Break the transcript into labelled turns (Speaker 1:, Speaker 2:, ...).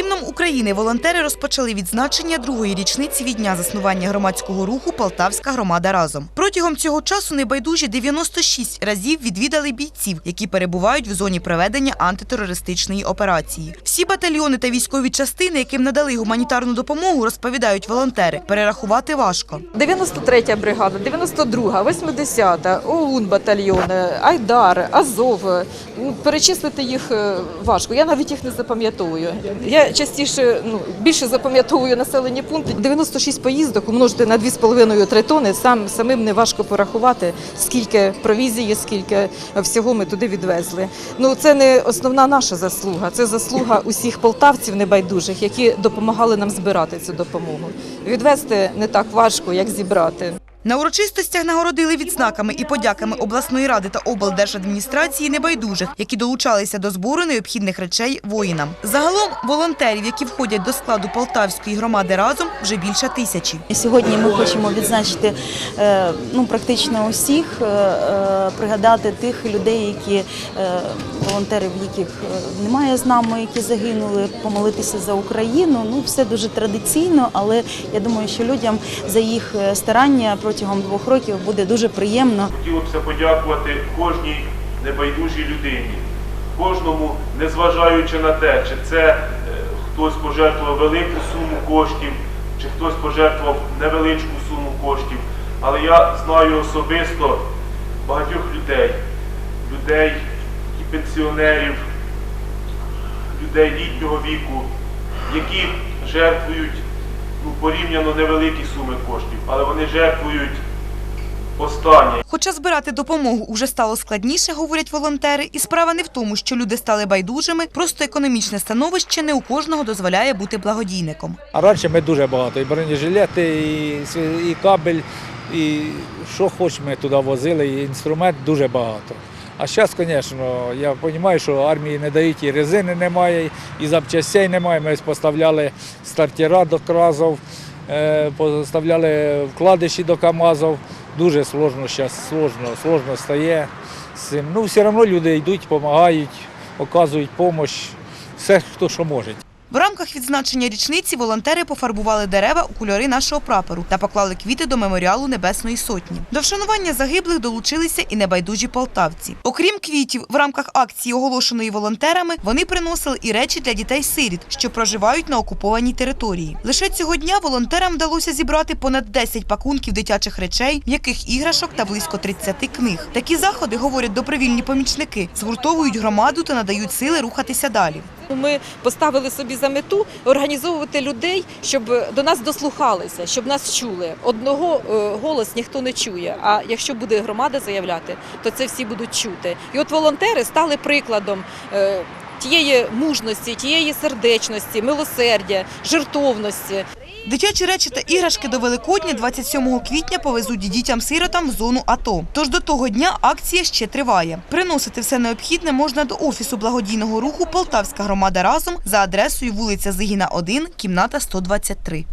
Speaker 1: гімном України волонтери розпочали відзначення другої річниці від дня заснування громадського руху Полтавська громада разом. Протягом цього часу небайдужі 96 разів відвідали бійців, які перебувають в зоні проведення антитерористичної операції. Всі батальйони та військові частини, яким надали гуманітарну допомогу, розповідають волонтери. Перерахувати важко.
Speaker 2: 93 бригада, 92, 80, ОУН батальйон, Айдар, Азов. Перечислити їх е, важко. Я навіть їх не запам'ятовую. Я частіше ну, більше запам'ятовую населені пункти. 96 поїздок умножити на 2,5-3 тони. Сам самим не важко порахувати, скільки провізії, скільки всього ми туди відвезли. Ну це не основна наша заслуга. Це заслуга усіх полтавців небайдужих, які допомагали нам збирати цю допомогу. Відвезти не так важко, як зібрати.
Speaker 1: На урочистостях нагородили відзнаками і подяками обласної ради та облдержадміністрації небайдужих, які долучалися до збору необхідних речей воїнам. Загалом волонтерів, які входять до складу Полтавської громади разом, вже більше тисячі.
Speaker 3: Сьогодні ми хочемо відзначити е, ну, практично усіх, е, е, пригадати тих людей, які волонтерів, яких немає з нами, які загинули, помолитися за Україну. Ну, все дуже традиційно, але я думаю, що людям за їх старання протягом двох років буде дуже приємно.
Speaker 4: Хотілося подякувати кожній небайдужій людині, кожному, незважаючи на те, чи це е, хтось пожертвував велику суму коштів, чи хтось пожертвував невеличку суму коштів. Але я знаю особисто багатьох людей, людей і пенсіонерів, людей літнього віку, які жертвують ну, порівняно невеликі суми коштів, але вони жертвують останнє.
Speaker 1: Хоча збирати допомогу уже стало складніше, говорять волонтери, і справа не в тому, що люди стали байдужими, просто економічне становище не у кожного дозволяє бути благодійником.
Speaker 5: А раніше ми дуже багато. І бронежилети, і, і кабель, і що хоч ми туди возили, і інструмент дуже багато. А зараз, звісно, я розумію, що армії не дають, і резини немає, і запчастей немає. Ми поставляли стартера до кразов, е, поставляли вкладиші до КАМАЗів. Дуже сложно зараз, сложно, сложно стає. Ну, все одно люди йдуть, допомагають, оказують допомогу. Все, хто що може.
Speaker 1: В рамках відзначення річниці волонтери пофарбували дерева у кольори нашого прапору та поклали квіти до меморіалу Небесної Сотні. До вшанування загиблих долучилися і небайдужі полтавці. Окрім квітів, в рамках акції, оголошеної волонтерами, вони приносили і речі для дітей-сиріт, що проживають на окупованій території. Лише цього дня волонтерам вдалося зібрати понад 10 пакунків дитячих речей, м'яких іграшок та близько 30 книг. Такі заходи, говорять добровільні помічники, згуртовують громаду та надають сили рухатися далі.
Speaker 2: Ми поставили собі за мету організовувати людей, щоб до нас дослухалися, щоб нас чули. Одного е, голос ніхто не чує. А якщо буде громада заявляти, то це всі будуть чути. І от волонтери стали прикладом. Тієї мужності, тієї сердечності, милосердя, жертовності.
Speaker 1: Дитячі речі та іграшки до Великодня 27 квітня повезуть дітям-сиротам в зону АТО. Тож до того дня акція ще триває. Приносити все необхідне можна до офісу благодійного руху Полтавська громада разом за адресою вулиця Зигіна 1, кімната 123.